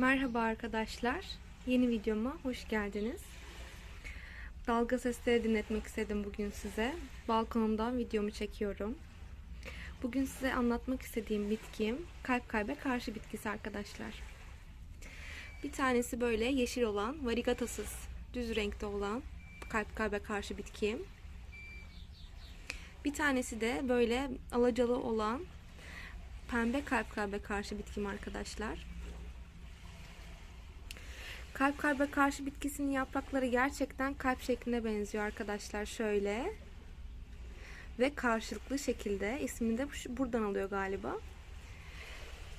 Merhaba arkadaşlar. Yeni videoma hoş geldiniz. Dalga sesleri dinletmek istedim bugün size. Balkonumdan videomu çekiyorum. Bugün size anlatmak istediğim bitkim kalp kalbe karşı bitkisi arkadaşlar. Bir tanesi böyle yeşil olan, varigatasız, düz renkte olan kalp kalbe karşı bitkim. Bir tanesi de böyle alacalı olan pembe kalp kalbe karşı bitkim arkadaşlar. Kalp kalbe karşı bitkisinin yaprakları gerçekten kalp şekline benziyor arkadaşlar şöyle. Ve karşılıklı şekilde ismini de bu- buradan alıyor galiba.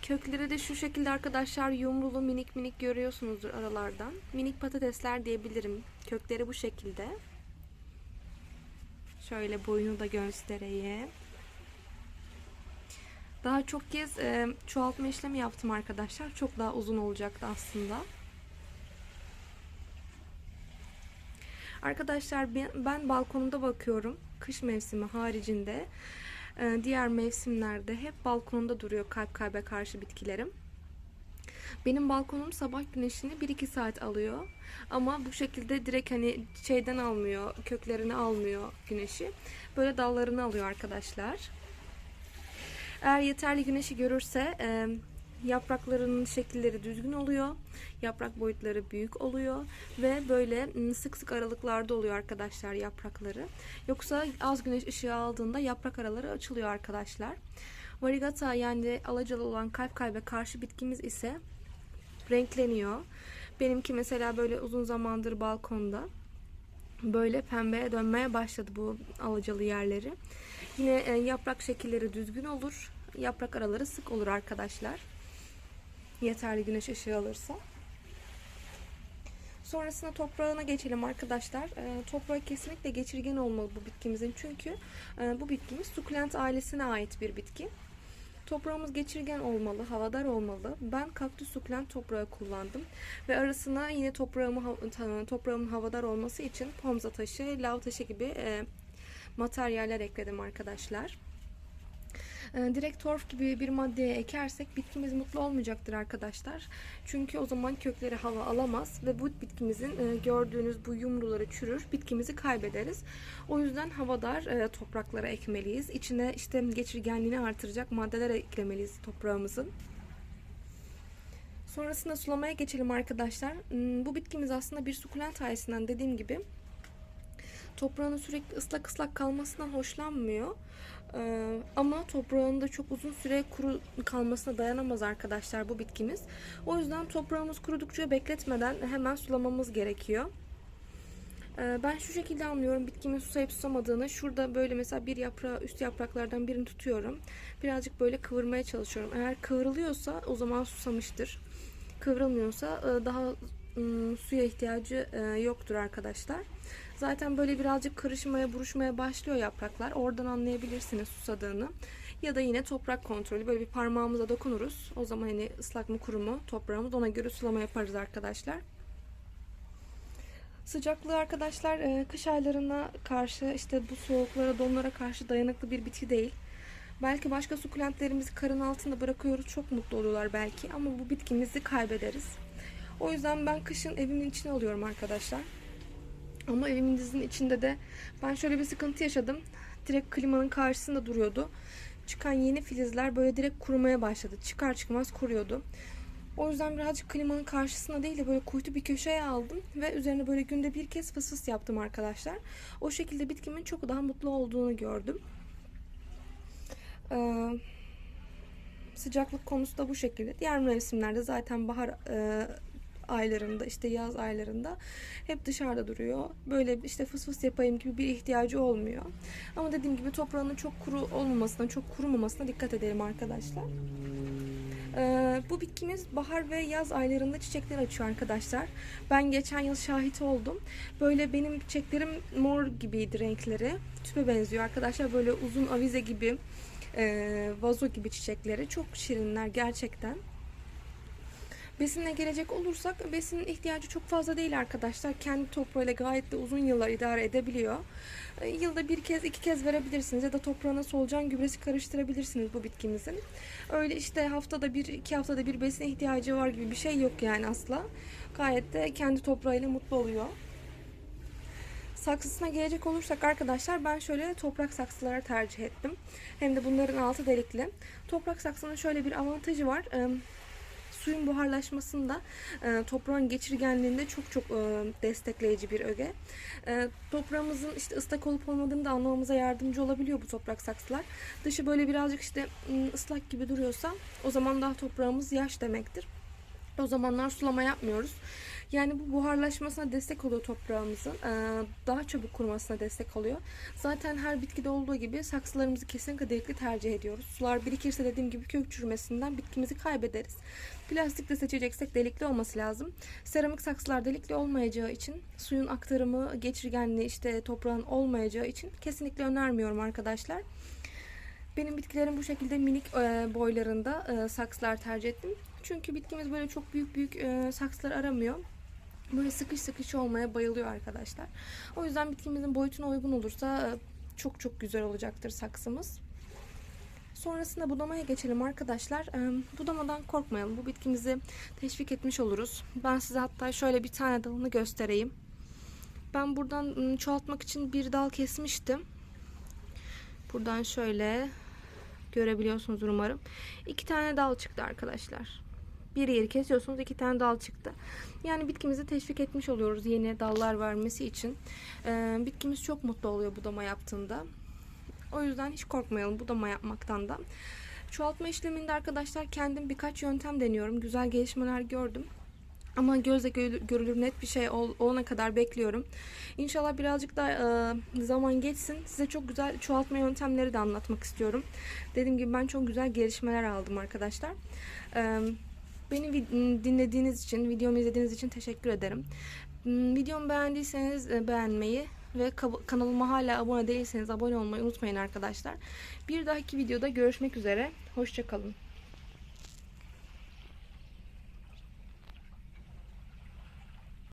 Kökleri de şu şekilde arkadaşlar yumrulu minik minik görüyorsunuzdur aralardan. Minik patatesler diyebilirim. Kökleri bu şekilde. Şöyle boyunu da göstereyim. Daha çok kez çoğaltma işlemi yaptım arkadaşlar. Çok daha uzun olacaktı aslında. Arkadaşlar ben, ben balkonumda bakıyorum. Kış mevsimi haricinde. Ee, diğer mevsimlerde hep balkonumda duruyor kalp kalbe karşı bitkilerim. Benim balkonum sabah güneşini 1-2 saat alıyor. Ama bu şekilde direkt hani şeyden almıyor, köklerini almıyor güneşi. Böyle dallarını alıyor arkadaşlar. Eğer yeterli güneşi görürse e, yapraklarının şekilleri düzgün oluyor. Yaprak boyutları büyük oluyor ve böyle ım, sık sık aralıklarda oluyor arkadaşlar yaprakları. Yoksa az güneş ışığı aldığında yaprak araları açılıyor arkadaşlar. Varigata yani alacalı olan kalp kalbe karşı bitkimiz ise renkleniyor. Benimki mesela böyle uzun zamandır balkonda böyle pembeye dönmeye başladı bu alacalı yerleri. Yine e, yaprak şekilleri düzgün olur. Yaprak araları sık olur arkadaşlar. Yeterli güneş ışığı alırsa. Sonrasında toprağına geçelim arkadaşlar. E, toprağı kesinlikle geçirgen olmalı bu bitkimizin. Çünkü e, bu bitkimiz sukulent ailesine ait bir bitki. Toprağımız geçirgen olmalı, havadar olmalı. Ben kaktüs sukulent toprağı kullandım. Ve arasına yine toprağımı, toprağımın havadar olması için pomza taşı, lav taşı gibi e, materyaller ekledim arkadaşlar. E, Direkt torf gibi bir maddeye ekersek bitkimiz mutlu olmayacaktır arkadaşlar. Çünkü o zaman kökleri hava alamaz ve bu bitkimizin e, gördüğünüz bu yumruları çürür, bitkimizi kaybederiz. O yüzden havadar e, topraklara ekmeliyiz. İçine işte geçirgenliğini artıracak maddeler eklemeliyiz toprağımızın. Sonrasında sulamaya geçelim arkadaşlar. Hmm, Bu bitkimiz aslında bir sukulent ailesinden dediğim gibi toprağının sürekli ıslak ıslak kalmasından hoşlanmıyor. Ee, ama toprağında çok uzun süre kuru kalmasına dayanamaz arkadaşlar bu bitkimiz. O yüzden toprağımız kurudukça bekletmeden hemen sulamamız gerekiyor. Ee, ben şu şekilde anlıyorum bitkimin susayıp susamadığını. Şurada böyle mesela bir yaprağı üst yapraklardan birini tutuyorum. Birazcık böyle kıvırmaya çalışıyorum. Eğer kıvrılıyorsa o zaman susamıştır. Kıvrılmıyorsa e, daha ım, suya ihtiyacı e, yoktur arkadaşlar. Zaten böyle birazcık karışmaya, buruşmaya başlıyor yapraklar. Oradan anlayabilirsiniz susadığını. Ya da yine toprak kontrolü. Böyle bir parmağımıza dokunuruz. O zaman hani ıslak mı kuru mu toprağımız ona göre sulama yaparız arkadaşlar. Sıcaklığı arkadaşlar e, kış aylarına karşı işte bu soğuklara, donlara karşı dayanıklı bir bitki değil. Belki başka sukulentlerimizi karın altında bırakıyoruz. Çok mutlu oluyorlar belki ama bu bitkimizi kaybederiz. O yüzden ben kışın evimin içine alıyorum arkadaşlar. Ama evimin içinde de ben şöyle bir sıkıntı yaşadım. Direkt klimanın karşısında duruyordu. Çıkan yeni filizler böyle direkt kurumaya başladı. Çıkar çıkmaz kuruyordu. O yüzden birazcık klimanın karşısına değil de böyle kuytu bir köşeye aldım ve üzerine böyle günde bir kez fıs fıs yaptım arkadaşlar. O şekilde bitkimin çok daha mutlu olduğunu gördüm. Ee, sıcaklık konusu da bu şekilde. Diğer mevsimlerde zaten bahar e, aylarında işte yaz aylarında hep dışarıda duruyor. Böyle işte fıs fıs yapayım gibi bir ihtiyacı olmuyor. Ama dediğim gibi toprağının çok kuru olmamasına, çok kurumamasına dikkat edelim arkadaşlar. Ee, bu bitkimiz bahar ve yaz aylarında çiçekler açıyor arkadaşlar. Ben geçen yıl şahit oldum. Böyle benim çiçeklerim mor gibiydi renkleri. Tüpe benziyor arkadaşlar. Böyle uzun avize gibi, e, vazo gibi çiçekleri. Çok şirinler gerçekten. Besinle gelecek olursak besinin ihtiyacı çok fazla değil arkadaşlar. Kendi toprağıyla gayet de uzun yıllar idare edebiliyor. E, Yılda bir kez iki kez verebilirsiniz ya da toprağına solucan gübresi karıştırabilirsiniz bu bitkimizin. Öyle işte haftada bir iki haftada bir besin ihtiyacı var gibi bir şey yok yani asla. Gayet de kendi toprağıyla mutlu oluyor. Saksısına gelecek olursak arkadaşlar ben şöyle toprak saksıları tercih ettim. Hem de bunların altı delikli. Toprak saksının şöyle bir avantajı var. Suyun buharlaşmasında e, toprağın geçirgenliğinde çok çok e, destekleyici bir öge. E, toprağımızın işte ıslak olup olmadığını da anlamamıza yardımcı olabiliyor bu toprak saksılar. Dışı böyle birazcık işte ım, ıslak gibi duruyorsa o zaman daha toprağımız yaş demektir. O zamanlar sulama yapmıyoruz. Yani bu buharlaşmasına destek oluyor toprağımızın. Ee, Daha çabuk kurumasına destek oluyor. Zaten her bitkide olduğu gibi saksılarımızı kesinlikle delikli tercih ediyoruz. Sular birikirse dediğim gibi kök çürümesinden bitkimizi kaybederiz. Plastik de seçeceksek delikli olması lazım. Seramik saksılar delikli olmayacağı için suyun aktarımı, geçirgenliği işte toprağın olmayacağı için kesinlikle önermiyorum arkadaşlar. Benim bitkilerim bu şekilde minik e, boylarında e, saksılar tercih ettim. Çünkü bitkimiz böyle çok büyük büyük e, saksılar aramıyor. Böyle sıkış sıkış olmaya bayılıyor arkadaşlar. O yüzden bitkimizin boyutuna uygun olursa e, çok çok güzel olacaktır saksımız. Sonrasında budamaya geçelim arkadaşlar. E, Budamadan korkmayalım. Bu bitkimizi teşvik etmiş oluruz. Ben size hatta şöyle bir tane dalını göstereyim. Ben buradan ım, çoğaltmak için bir dal kesmiştim. Buradan şöyle görebiliyorsunuz umarım. İki tane dal çıktı arkadaşlar. Bir yeri kesiyorsunuz iki tane dal çıktı. Yani bitkimizi teşvik etmiş oluyoruz yeni dallar vermesi için. Ee, bitkimiz çok mutlu oluyor budama yaptığında. O yüzden hiç korkmayalım budama yapmaktan da. Çoğaltma işleminde arkadaşlar kendim birkaç yöntem deniyorum. Güzel gelişmeler gördüm. Ama gözle gö- görülür net bir şey ol- olana kadar bekliyorum. İnşallah birazcık da e, zaman geçsin. Size çok güzel çoğaltma yöntemleri de anlatmak istiyorum. Dediğim gibi ben çok güzel gelişmeler aldım arkadaşlar. E, beni vi- dinlediğiniz için, videomu izlediğiniz için teşekkür ederim. Videomu beğendiyseniz beğenmeyi ve kanalıma hala abone değilseniz abone olmayı unutmayın arkadaşlar. Bir dahaki videoda görüşmek üzere. Hoşçakalın.